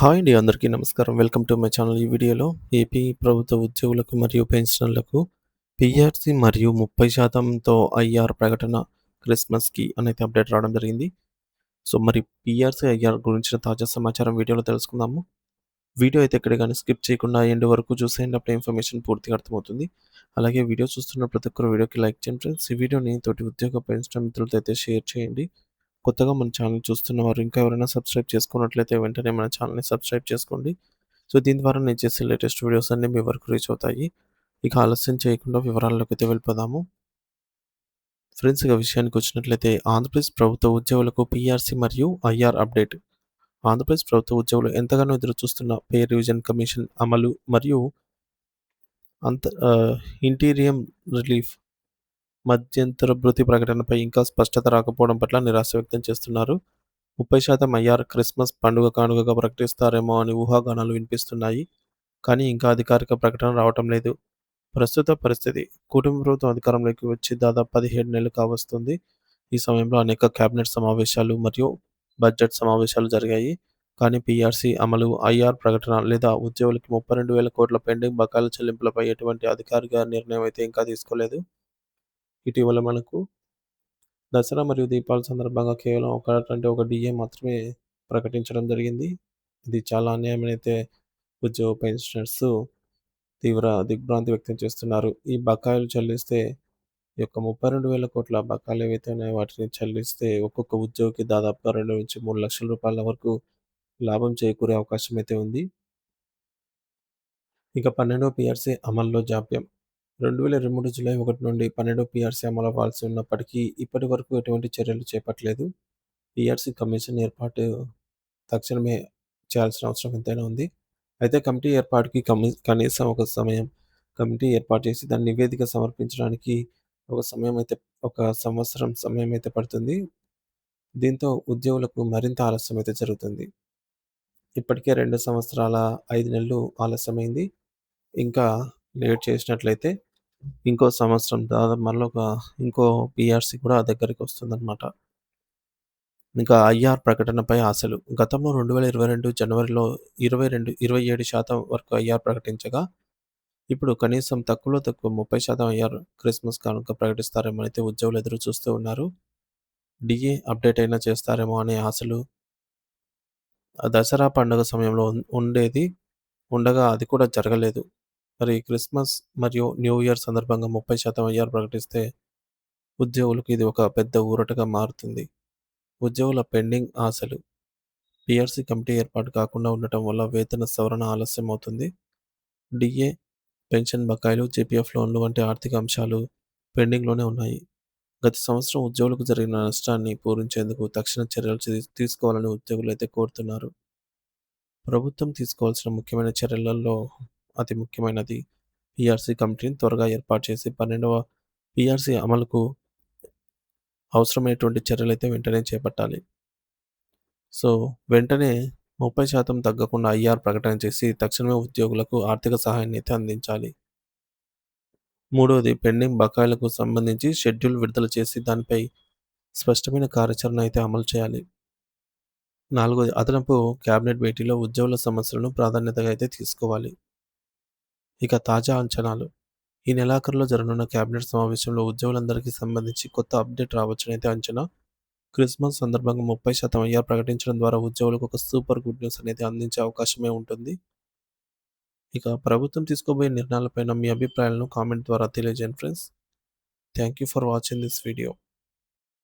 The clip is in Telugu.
హాయ్ అండి అందరికీ నమస్కారం. Welcome to my channel. ఈ వీడియోలో ఏపీ ప్రభుత్వ ఉద్యోగులకు మరియు పెన్షనర్లకు పిఆర్సీ మరియు ముప్పై శాతంతో ఐఆర్ ప్రకటన క్రిస్మస్కి అనేది అప్డేట్ రావడం జరిగింది. సో మరి పిఆర్సీ ఐఆర్ గురించిన తాజా సమాచారం వీడియోలో తెలుసుకుందాము. వీడియో అయితే ఎక్కడ కానీ స్కిప్ చేయకుండా ఎండ్ వరకు చూసేయండి అప్పుడు ఇన్ఫర్మేషన్ పూర్తిగా అర్థమవుతుంది. అలాగే వీడియో చూస్తున్న ప్రతి ఒక్కరు వీడియోకి లైక్ చేయండి ఫ్రెండ్స్. ఈ వీడియోని తోటి ఉద్యోగ పెన్షన్ మిత్రులతో అయితే షేర్ చేయండి. కొత్తగా మన ఛానల్ చూస్తున్న వారు ఇంకా ఎవరైనా సబ్స్క్రైబ్ చేసుకున్నట్లయితే వెంటనే మన ఛానల్ని సబ్స్క్రైబ్ చేసుకోండి. సో దీని ద్వారా నేను చేసే లేటెస్ట్ వీడియోస్ అన్నీ మీ వరకు రీచ్ అవుతాయి. ఇక ఆలస్యం చేయకుండా వివరాల్లోకి అయితే వెళ్ళిపోదాము. ఫ్రెండ్స్ ఇక విషయానికి వచ్చినట్లయితే ఆంధ్రప్రదేశ్ ప్రభుత్వ ఉద్యోగులకు పిఆర్సీ మరియు ఐఆర్ అప్డేట్. ఆంధ్రప్రదేశ్ ప్రభుత్వ ఉద్యోగులు ఎంతగానో ఎదురు చూస్తున్న పే రివిజన్ కమిషన్ అమలు మరియు అంత ఇంటీరియం రిలీఫ్ మధ్యంతర భృతి ప్రకటనపై ఇంకా స్పష్టత రాకపోవడం పట్ల నిరాశ వ్యక్తం చేస్తున్నారు. ముప్పై శాతం అయ్యార్. క్రిస్మస్ పండుగ కానుకగా ప్రకటిస్తారేమో అని ఊహాగానాలు వినిపిస్తున్నాయి. కానీ ఇంకా అధికారిక ప్రకటన రావటం లేదు. ప్రస్తుత పరిస్థితి కుటుంబ ప్రభుత్వం అధికారంలోకి వచ్చి దాదాపు పదిహేడు నెలలు కావస్తుంది. ఈ సమయంలో అనేక కేబినెట్ సమావేశాలు మరియు బడ్జెట్ సమావేశాలు జరిగాయి. కానీ పీఆర్సీ అమలు ఐఆర్ ప్రకటన లేదా ఉద్యోగులకి ముప్పై రెండు వేల కోట్ల పెండింగ్ బకాయిల చెల్లింపులపై ఎటువంటి అధికారిక నిర్ణయం అయితే ఇంకా తీసుకోలేదు. ఇటీవల మనకు దసరా మరియు దీపావళి సందర్భంగా కేవలం ఒకటంటే ఒక డిఏ మాత్రమే ప్రకటించడం జరిగింది. ఇది చాలా అన్యాయమైతే అయితే ఉద్యోగ పెన్షనర్స్ తీవ్ర దిగ్భ్రాంతి వ్యక్తం చేస్తున్నారు. ఈ బకాయిలు చెల్లిస్తే ఈ యొక్క ముప్పై రెండు వేల కోట్ల బకాయిలు ఏవైతే ఉన్నాయో వాటిని చెల్లిస్తే ఒక్కొక్క ఉద్యోగికి దాదాపు రెండు నుంచి మూడు లక్షల రూపాయల వరకు లాభం చేకూరే అవకాశం అయితే ఉంది. ఇక పన్నెండో పిఆర్సీ అమల్లో జాప్యం. రెండు వేల ఇరవై మూడు జూలై ఒకటి నుండి పన్నెండు పీఆర్సీ అమలు అవ్వాల్సి ఉన్నప్పటికీ ఇప్పటి వరకు ఎటువంటి చర్యలు చేపట్టలేదు. పిఆర్సీ కమిషన్ ఏర్పాటు తక్షణమే చేయాల్సిన అవసరం ఎంతైనా ఉంది. అయితే కమిటీ ఏర్పాటుకి కమి కనీసం ఒక సమయం కమిటీ ఏర్పాటు చేసి దాని నివేదిక సమర్పించడానికి ఒక సమయం అయితే ఒక సంవత్సరం సమయం అయితే పడుతుంది. దీంతో ఉద్యోగులకు మరింత ఆలస్యం అయితే జరుగుతుంది. ఇప్పటికే రెండు సంవత్సరాల ఐదు నెలలు ఆలస్యమైంది. ఇంకా లేట్ చేసినట్లయితే ఇంకో సంవత్సరం దాదాపు మళ్ళీ ఒక ఇంకో పిఆర్సీ కూడా దగ్గరికి వస్తుందన్నమాట. ఇంకా ఐఆర్ ప్రకటనపై ఆశలు. గతంలో రెండు వేల ఇరవై రెండు జనవరిలో ఇరవై రెండు ఇరవై ఏడు శాతం వరకు ఐఆర్ ప్రకటించగా ఇప్పుడు కనీసం తక్కువలో తక్కువ ముప్పై శాతం ఐఆర్ క్రిస్మస్ కానుక ప్రకటిస్తారేమో అయితే ఉద్యోగులు ఎదురు చూస్తూ ఉన్నారు. డిఏ అప్డేట్ అయినా చేస్తారేమో అనే ఆశలు. దసరా పండుగ సమయంలో ఉండేది ఉండగా అది కూడా జరగలేదు. మరి క్రిస్మస్ మరియు న్యూ ఇయర్ సందర్భంగా ముప్పై శాతం ఐఆర్ ప్రకటిస్తే ఉద్యోగులకు ఇది ఒక పెద్ద ఊరటగా మారుతుంది. ఉద్యోగుల పెండింగ్ ఆశలు పిఆర్సీ కమిటీ ఏర్పాటు కాకుండా ఉండటం వల్ల వేతన సవరణ ఆలస్యం అవుతుంది డిఏ పెన్షన్ బకాయిలు జేపీఎఫ్ లోన్లు వంటి ఆర్థిక అంశాలు పెండింగ్లోనే ఉన్నాయి. గత సంవత్సరం ఉద్యోగులకు జరిగిన నష్టాన్ని పూరించేందుకు తక్షణ చర్యలు తీసుకోవాలని ఉద్యోగులు అయితే కోరుతున్నారు. ప్రభుత్వం తీసుకోవాల్సిన ముఖ్యమైన చర్యలలో అతి ముఖ్యమైనది. పిఆర్సీ కమిటీని త్వరగా ఏర్పాటు చేసి పన్నెండవ పిఆర్సీ అమలుకు అవసరమైనటువంటి చర్యలు అయితే వెంటనే చేపట్టాలి. సో వెంటనే ముప్పై శాతం తగ్గకుండా ఐఆర్ ప్రకటన చేసి తక్షణమే ఉద్యోగులకు ఆర్థిక సహాయాన్ని అయితే అందించాలి. మూడవది పెండింగ్ బకాయిలకు సంబంధించి షెడ్యూల్ విడుదల చేసి దానిపై స్పష్టమైన కార్యాచరణ అయితే అమలు చేయాలి. నాలుగోది అదనపు క్యాబినెట్ భేటీలో ఉద్యోగుల సమస్యలను ప్రాధాన్యతగా అయితే తీసుకోవాలి. ఇక తాజా అంచనాలు. ఈ నెలాఖరులో జరగనున్న కేబినెట్ సమావేశంలో ఉద్యోగులందరికీ సంబంధించి కొత్త అప్డేట్ రావచ్చనైతే అంచనా. క్రిస్మస్ సందర్భంగా ముప్పై శాతం ఐఆర్ ప్రకటించడం ద్వారా ఉద్యోగులకు ఒక సూపర్ గుడ్ న్యూస్ అనేది అందించే అవకాశమే ఉంటుంది. ఇక ప్రభుత్వం తీసుకోబోయే నిర్ణయాలపైన మీ అభిప్రాయాలను కామెంట్ ద్వారా తెలియజేయండి friends. Thank you for watching this video.